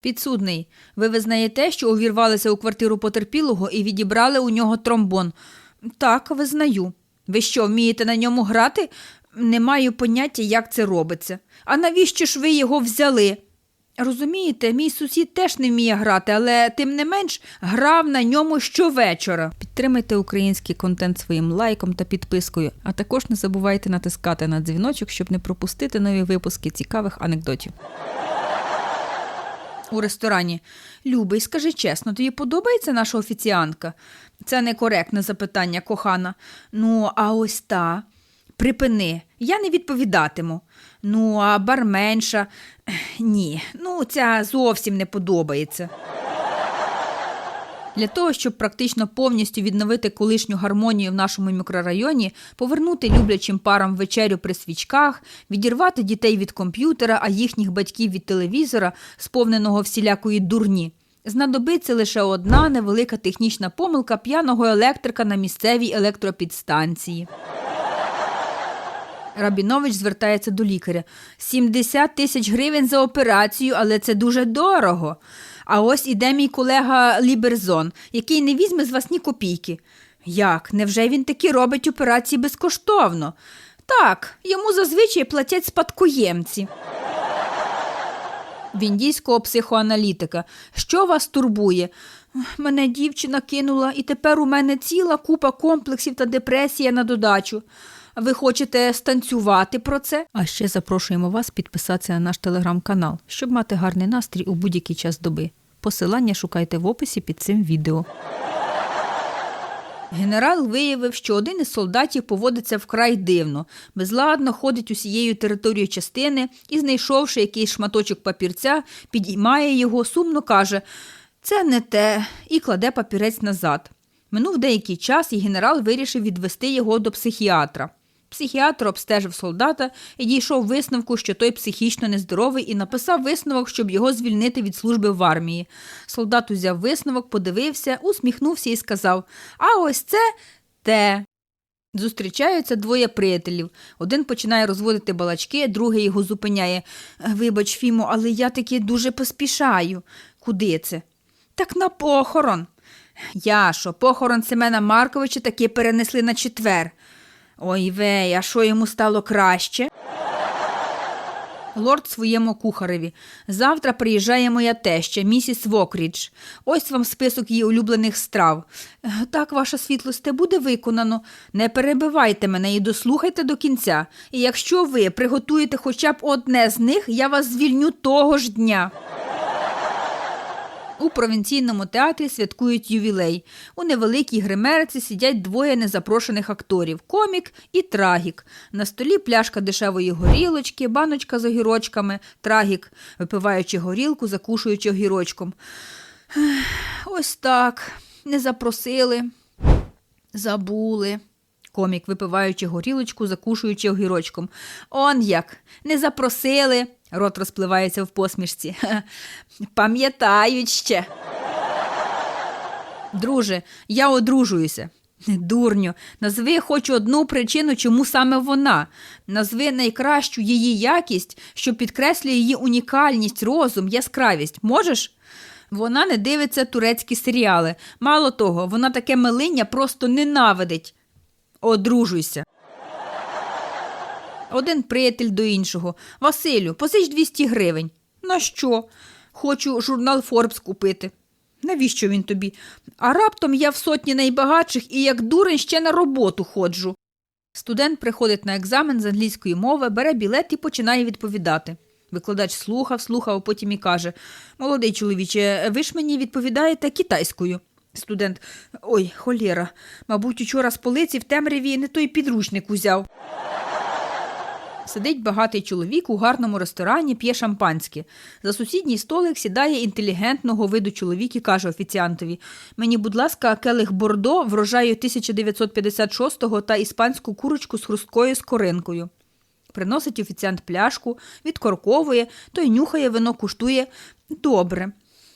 Підсудний, ви визнаєте, що увірвалися у квартиру потерпілого і відібрали у нього тромбон? Так, визнаю. Ви що, вмієте на ньому грати? Не маю поняття, як це робиться. А навіщо ж ви його взяли? Розумієте, мій сусід теж не вміє грати, але тим не менш грав на ньому щовечора. Підтримайте український контент своїм лайком та підпискою, а також не забувайте натискати на дзвіночок, щоб не пропустити нові випуски цікавих анекдотів. У ресторані. Любий, скажи чесно, тобі подобається наша офіціантка? Це некоректне запитання, кохана. Ну, а ось та. Припини, я не відповідатиму. Ну, а барменша. Ні, ну ця зовсім не подобається. Для того, щоб практично повністю відновити колишню гармонію в нашому мікрорайоні, повернути люблячим парам вечерю при свічках, відірвати дітей від комп'ютера, а їхніх батьків від телевізора, сповненого всілякої дурні. Знадобиться лише одна невелика технічна помилка п'яного електрика на місцевій електропідстанції. Рабінович звертається до лікаря. 70 тисяч гривень за операцію, але це дуже дорого. А ось іде мій колега Ліберзон, який не візьме з вас ні копійки. Як? Невже він таки робить операції безкоштовно? Так, йому зазвичай платять спадкоємці. В індійського психоаналітика. Що вас турбує? Мене дівчина кинула, і тепер у мене ціла купа комплексів та депресія на додачу. Ви хочете станцювати про це? А ще запрошуємо вас підписатися на наш телеграм-канал, щоб мати гарний настрій у будь-який час доби. Посилання шукайте в описі під цим відео. Генерал виявив, що один із солдатів поводиться вкрай дивно, безладно ходить усією територією частини і, знайшовши якийсь шматочок папірця, підіймає його, сумно каже Це не те, і кладе папірець назад. Минув деякий час, і генерал вирішив відвести його до психіатра. Психіатр обстежив солдата і дійшов висновку, що той психічно нездоровий, і написав висновок, щоб його звільнити від служби в армії. Солдат узяв висновок, подивився, усміхнувся і сказав: А ось це те. Зустрічаються двоє приятелів. Один починає розводити балачки, другий його зупиняє. Вибач, Фімо, але я таки дуже поспішаю. Куди це? Так на похорон. Яшо, похорон Семена Марковича таки перенесли на четвер. Ой вей, а що йому стало краще? Лорд своєму кухареві. Завтра приїжджає моя теща, місіс Вокрідж. Ось вам список її улюблених страв. «Е, Так, ваша світлосте, буде виконано. Не перебивайте мене і дослухайте до кінця. І якщо ви приготуєте хоча б одне з них, я вас звільню того ж дня. У провінційному театрі святкують ювілей. У невеликій гримерці сидять двоє незапрошених акторів комік і трагік. На столі пляшка дешевої горілочки, баночка з огірочками, трагік, випиваючи горілку, закушуючи огірочком. Ось так. Не запросили, забули. Комік, випиваючи горілочку, закушуючи огірочком. Он як, не запросили. Рот розпливається в посмішці. Пам'ятають ще. Друже, я одружуюся. Дурню, назви хоч одну причину, чому саме вона. Назви найкращу її якість, що підкреслює її унікальність, розум, яскравість. Можеш? Вона не дивиться турецькі серіали. Мало того, вона таке милиння просто ненавидить. Одружуйся. Один приятель до іншого. Василю, позич 200 гривень. На що? Хочу журнал Форбс купити. Навіщо він тобі? А раптом я в сотні найбагатших і як дурень ще на роботу ходжу. Студент приходить на екзамен з англійської мови, бере білет і починає відповідати. Викладач слухав, слухав, а потім і каже Молодий чоловіче, ви ж мені відповідаєте китайською. Студент. Ой, холєра. Мабуть, учора з полиці в темряві не той підручник узяв. Сидить багатий чоловік у гарному ресторані, п'є шампанське. За сусідній столик сідає інтелігентного виду чоловік і каже офіціантові: Мені, будь ласка, келих бордо врожаю 1956-го та іспанську курочку з хрусткою скоринкою. Приносить офіціант пляшку, відкорковує, той нюхає вино, куштує. Добре.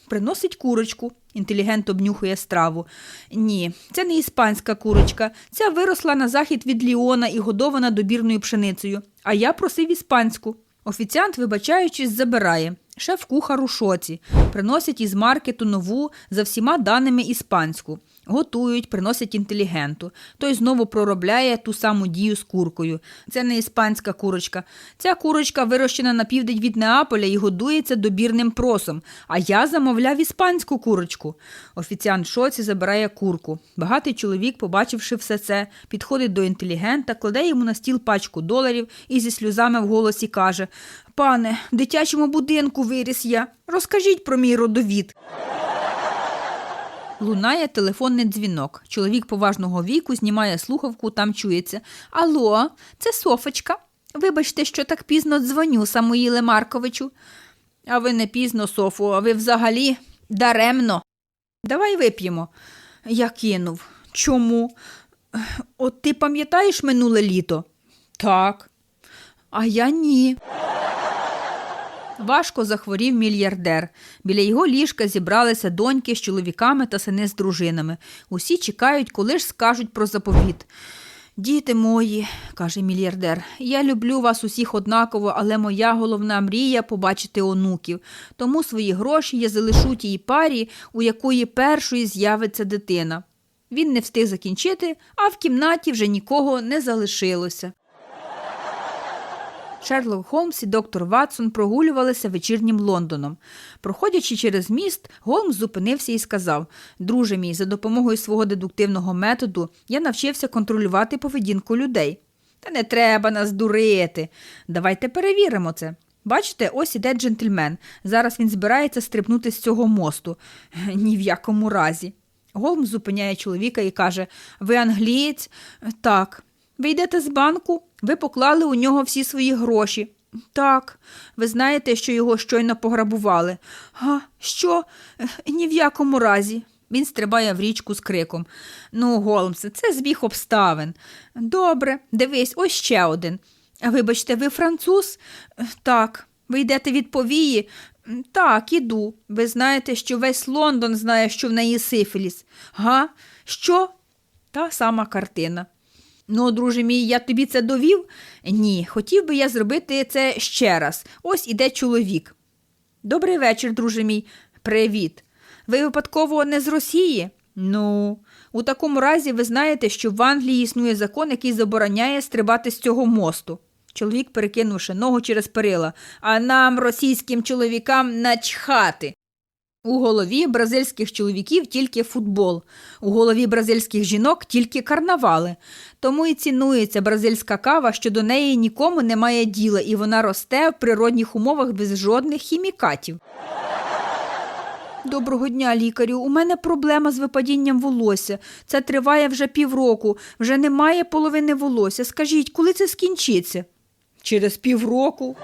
Приносить курочку. Інтелігент обнюхує страву. Ні, це не іспанська курочка. Ця виросла на захід від Ліона і годована добірною пшеницею. А я просив іспанську. Офіціант, вибачаючись, забирає. Шеф-кухар у шоці. Приносять із маркету нову за всіма даними іспанську. Готують, приносять інтелігенту. Той знову проробляє ту саму дію з куркою. Це не іспанська курочка. Ця курочка вирощена на південь від Неаполя і годується добірним просом. А я замовляв іспанську курочку. Офіціант шоці забирає курку. Багатий чоловік, побачивши все це, підходить до інтелігента, кладе йому на стіл пачку доларів і зі сльозами в голосі каже: Пане, в дитячому будинку виріс я. Розкажіть про мій родовід. Лунає телефонний дзвінок. Чоловік поважного віку знімає слухавку, там чується. Алло, це Софочка. Вибачте, що так пізно дзвоню, Самуїле Марковичу. А ви не пізно, Софу, а ви взагалі даремно. Давай вип'ємо. Я кинув. Чому? От ти пам'ятаєш минуле літо? Так. А я ні. Важко захворів мільярдер. Біля його ліжка зібралися доньки з чоловіками та сини з дружинами. Усі чекають, коли ж скажуть про заповіт. Діти мої, каже мільярдер, я люблю вас усіх однаково, але моя головна мрія побачити онуків. Тому свої гроші я залишу тій парі, у якої першої з'явиться дитина. Він не встиг закінчити, а в кімнаті вже нікого не залишилося. Шерлок Холмс і доктор Ватсон прогулювалися вечірнім Лондоном. Проходячи через міст, Голмс зупинився і сказав: Друже мій, за допомогою свого дедуктивного методу я навчився контролювати поведінку людей. Та не треба нас дурити. Давайте перевіримо це. Бачите, ось іде джентльмен. Зараз він збирається стрибнути з цього мосту. Ні в якому разі. Голмс зупиняє чоловіка і каже: Ви англієць? Так. Ви йдете з банку? Ви поклали у нього всі свої гроші. Так, ви знаєте, що його щойно пограбували. А що? Ні в якому разі. Він стрибає в річку з криком. Ну, Голмсе, це збіг обставин. Добре, дивись, ось ще один. Вибачте, ви француз? Так. Ви йдете від повії? Так, іду. Ви знаєте, що весь Лондон знає, що в неї сифіліс. Га? Що? Та сама картина. Ну, друже мій, я тобі це довів? Ні, хотів би я зробити це ще раз. Ось іде чоловік. Добрий вечір, друже мій. Привіт. Ви випадково не з Росії? Ну, у такому разі ви знаєте, що в Англії існує закон, який забороняє стрибати з цього мосту. Чоловік, перекинувши ногу через перила, а нам, російським чоловікам, начхати. У голові бразильських чоловіків тільки футбол, у голові бразильських жінок тільки карнавали. Тому і цінується бразильська кава, що до неї нікому немає діла, і вона росте в природних умовах без жодних хімікатів. Доброго дня, лікарю. У мене проблема з випадінням волосся. Це триває вже півроку, вже немає половини волосся. Скажіть, коли це скінчиться? Через півроку.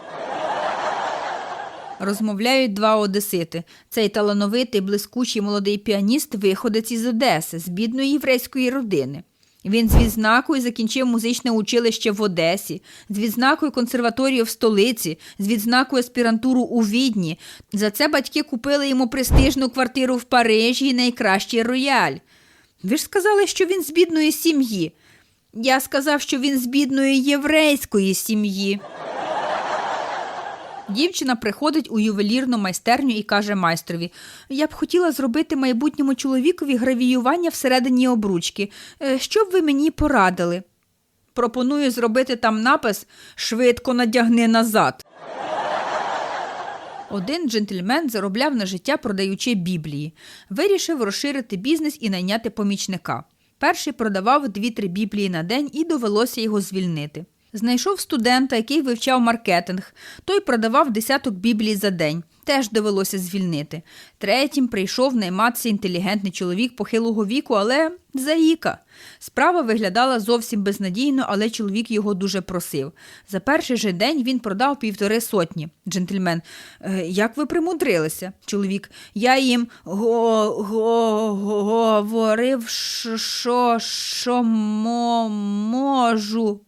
Розмовляють два одесити. Цей талановитий, блискучий молодий піаніст виходець із Одеси, з бідної єврейської родини. Він з відзнакою закінчив музичне училище в Одесі, з відзнакою консерваторію в столиці, з відзнакою аспірантуру у Відні. За це батьки купили йому престижну квартиру в Парижі і найкращий рояль. Ви ж сказали, що він з бідної сім'ї. Я сказав, що він з бідної єврейської сім'ї. Дівчина приходить у ювелірну майстерню і каже майстрові: Я б хотіла зробити майбутньому чоловікові гравіювання всередині обручки. Е, Що б ви мені порадили? Пропоную зробити там напис Швидко надягни назад. Один джентльмен заробляв на життя, продаючи біблії. Вирішив розширити бізнес і найняти помічника. Перший продавав дві-три біблії на день і довелося його звільнити. Знайшов студента, який вивчав маркетинг. Той продавав десяток біблій за день. Теж довелося звільнити. Третім прийшов найматися інтелігентний чоловік похилого віку, але заїка. Справа виглядала зовсім безнадійно, але чоловік його дуже просив. За перший же день він продав півтори сотні. Джентльмен, «Е, як ви примудрилися? Чоловік, я їм го, го, го, говорив, що, що, що мо, можу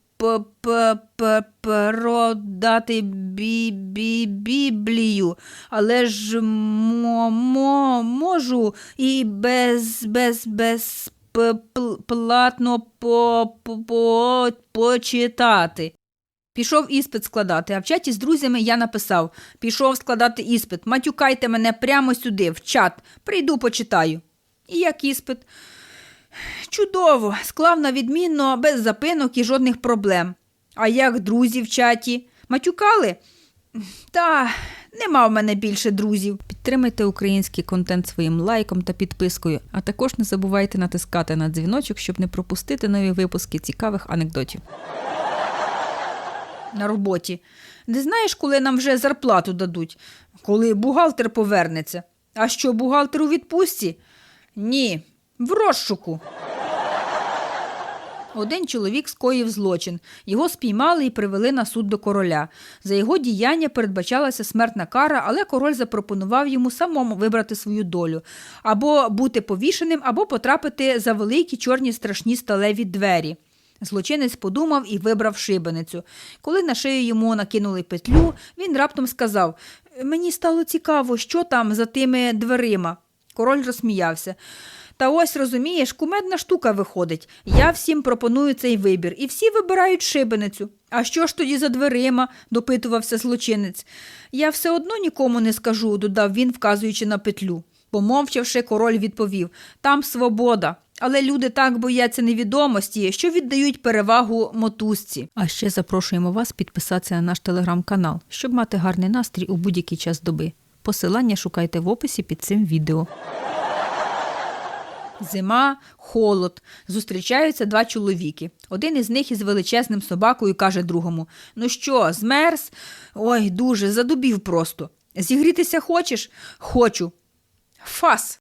продати бі- бі- Біблію, але ж мо, мо, можу і без, без, без платно по, по, почитати. Пішов іспит складати, а в чаті з друзями я написав: пішов складати іспит, матюкайте мене прямо сюди, в чат. Прийду, почитаю. І як іспит? Чудово, склав на відмінно, без запинок і жодних проблем. А як друзі в чаті? Матюкали? Та нема в мене більше друзів. Підтримайте український контент своїм лайком та підпискою, а також не забувайте натискати на дзвіночок, щоб не пропустити нові випуски цікавих анекдотів. На роботі. Не знаєш, коли нам вже зарплату дадуть? Коли бухгалтер повернеться. А що, бухгалтер у відпустці? Ні, в розшуку. Один чоловік скоїв злочин. Його спіймали і привели на суд до короля. За його діяння передбачалася смертна кара, але король запропонував йому самому вибрати свою долю або бути повішеним, або потрапити за великі чорні страшні сталеві двері. Злочинець подумав і вибрав шибеницю. Коли на шию йому накинули петлю, він раптом сказав: Мені стало цікаво, що там за тими дверима. Король розсміявся. Та ось розумієш, кумедна штука виходить. Я всім пропоную цей вибір, і всі вибирають шибеницю. А що ж тоді за дверима? допитувався злочинець. Я все одно нікому не скажу, додав він, вказуючи на петлю. Помовчавши, король відповів там свобода. Але люди так бояться невідомості, що віддають перевагу мотузці. А ще запрошуємо вас підписатися на наш телеграм-канал, щоб мати гарний настрій у будь-який час доби. Посилання шукайте в описі під цим відео. Зима, холод. Зустрічаються два чоловіки. Один із них із величезним собакою каже другому: Ну що, змерз? Ой, дуже, задубів просто. Зігрітися хочеш? Хочу. Фас.